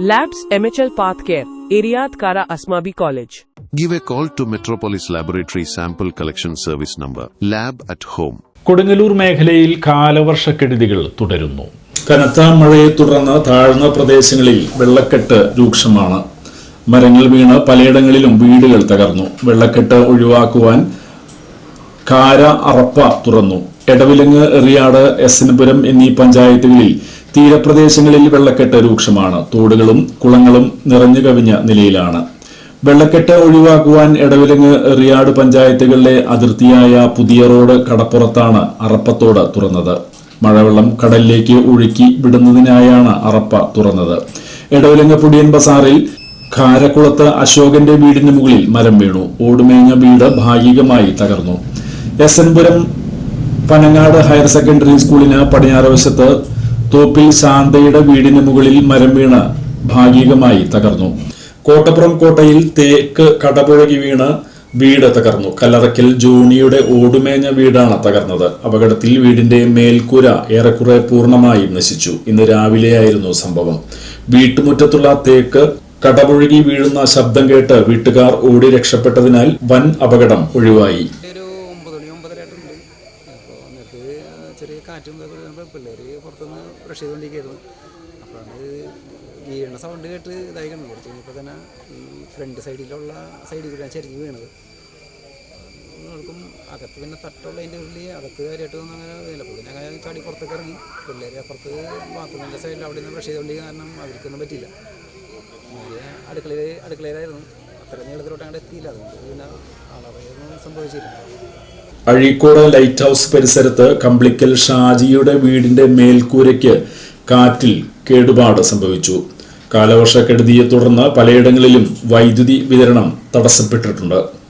Labs MHL Path Care, Iriad Kara Asmabi College. Give a call to Metropolis Laboratory Sample Collection Service number Lab at Home. Kodungallur മേഖലയിൽ കാലവർഷക്കെടുതികൾ തുടരുന്നു കനത്ത മഴയെ തുടർന്ന് താഴ്ന്ന പ്രദേശങ്ങളിൽ വെള്ളക്കെട്ട് രൂക്ഷമാണ് മരങ്ങൾ വീണ് പലയിടങ്ങളിലും വീടുകൾ തകർന്നു വെള്ളക്കെട്ട് ഒഴിവാക്കുവാൻ കാര അറപ്പ തുറന്നു എടവിലങ്ങ് എറിയാട് എസനപുരം എന്നീ പഞ്ചായത്തുകളിൽ തീരപ്രദേശങ്ങളിൽ വെള്ളക്കെട്ട് രൂക്ഷമാണ്. തോടുകളും കുളങ്ങളും നിറഞ്ഞു കവിഞ്ഞ നിലയിലാണ്. വെള്ളക്കെട്ട് ഒഴിവാക്കുവാൻ എടവിലങ്ങ് റിയാട് പഞ്ചായത്തുകളിലെ അതിർത്തിയായ പുതിയ റോഡ് കടപ്പുറത്താണ് അറപ്പത്തോട് തുറന്നത്. മഴവെള്ളം കടലിലേക്ക് ഒഴുക്കി വിടുന്നതിനായാണ് അറപ്പ തുറന്നത്. എടവിലങ്ങ് പുടിയൻ ബസാറിൽ ഖാരക്കുളത്ത് അശോകന്റെ വീടിന് മുകളിൽ മരം വീണു. ഓടുമേഞ്ഞ വീട് ഭാഗികമായി തകർന്നു. S N Puram Panangad higher secondary സ്കൂളിന് പടിഞ്ഞാറ് വശത്ത് തോപ്പിൽ ശാന്തയുടെ വീടിന് മുകളിൽ മരം വീണ് ഭാഗികമായി തകർന്നു. കോട്ടപ്പുറം കോട്ടയിൽ തേക്ക് കടപുഴകി വീണ് വീട് തകർന്നു. കല്ലറയ്ക്കൽ ജോണിയുടെ ഓടുമേഞ്ഞ വീടാണ് തകർന്നത്. അപകടത്തിൽ വീടിന്റെ മേൽക്കൂര ഏറെക്കുറെ പൂർണമായും നശിച്ചു. ഇന്ന് രാവിലെയായിരുന്നു സംഭവം. വീട്ടുമുറ്റത്തുള്ള തേക്ക് കടപുഴകി വീഴുന്ന ശബ്ദം കേട്ട് വീട്ടുകാർ ഓടി രക്ഷപ്പെട്ടതിനാൽ വൻ അപകടം ഒഴിവായി. കാറ്റും ഇതൊക്കെ പിള്ളേർ പുറത്തുനിന്ന് ബ്രഷ് ചെയ്തുകൊണ്ടിരിക്കുകയായിരുന്നു അത് വീണ സൗണ്ട് കേട്ട് ഇതായി കണ്ടു. കുറച്ച് കഴിഞ്ഞപ്പോൾ തന്നെ ഈ ഫ്രണ്ട് സൈഡിലുള്ള സൈഡിൽ കൂടെ ചെരിഞ്ഞ് വീണത്. നോക്കും അകത്ത് പിന്നെ തട്ടുള്ള അതിന്റെ ഉള്ളിൽ അകത്ത് കാര്യമായിട്ട് ഒന്നും അങ്ങനെ ഇല്ല അപ്പോൾ പിന്നെ അങ്ങനെ ചാടി പുറത്തേക്ക് ഇറങ്ങി. പിള്ളേർ അപ്പുറത്ത് ബാത്റൂമിന്റെ സൈഡിൽ അവിടെ നിന്ന് ബ്രഷ് ചെയ്തുകൊണ്ടിരിക്കുക കാരണം അവർക്കൊന്നും പറ്റിയില്ല. അടുക്കളയിൽ അടുക്കളയിലായിരുന്നു. അത്ര നീളത്തിലോട്ട് അങ്ങോട്ട് എത്തിയില്ല. അതുകൊണ്ട് പിന്നെ ആളറിയൊന്നും സംഭവിച്ചില്ല. അഴീക്കോട് ലൈറ്റ് ഹൗസ് പരിസരത്ത് കമ്പ്ലിക്കൽ ഷാജിയുടെ വീടിന്റെ മേൽക്കൂരയ്ക്ക് കാറ്റിൽ കേടുപാട് സംഭവിച്ചു. കാലവർഷക്കെടുതിയെ തുടർന്ന് പലയിടങ്ങളിലും വൈദ്യുതി വിതരണം തടസ്സപ്പെട്ടിട്ടുണ്ട്.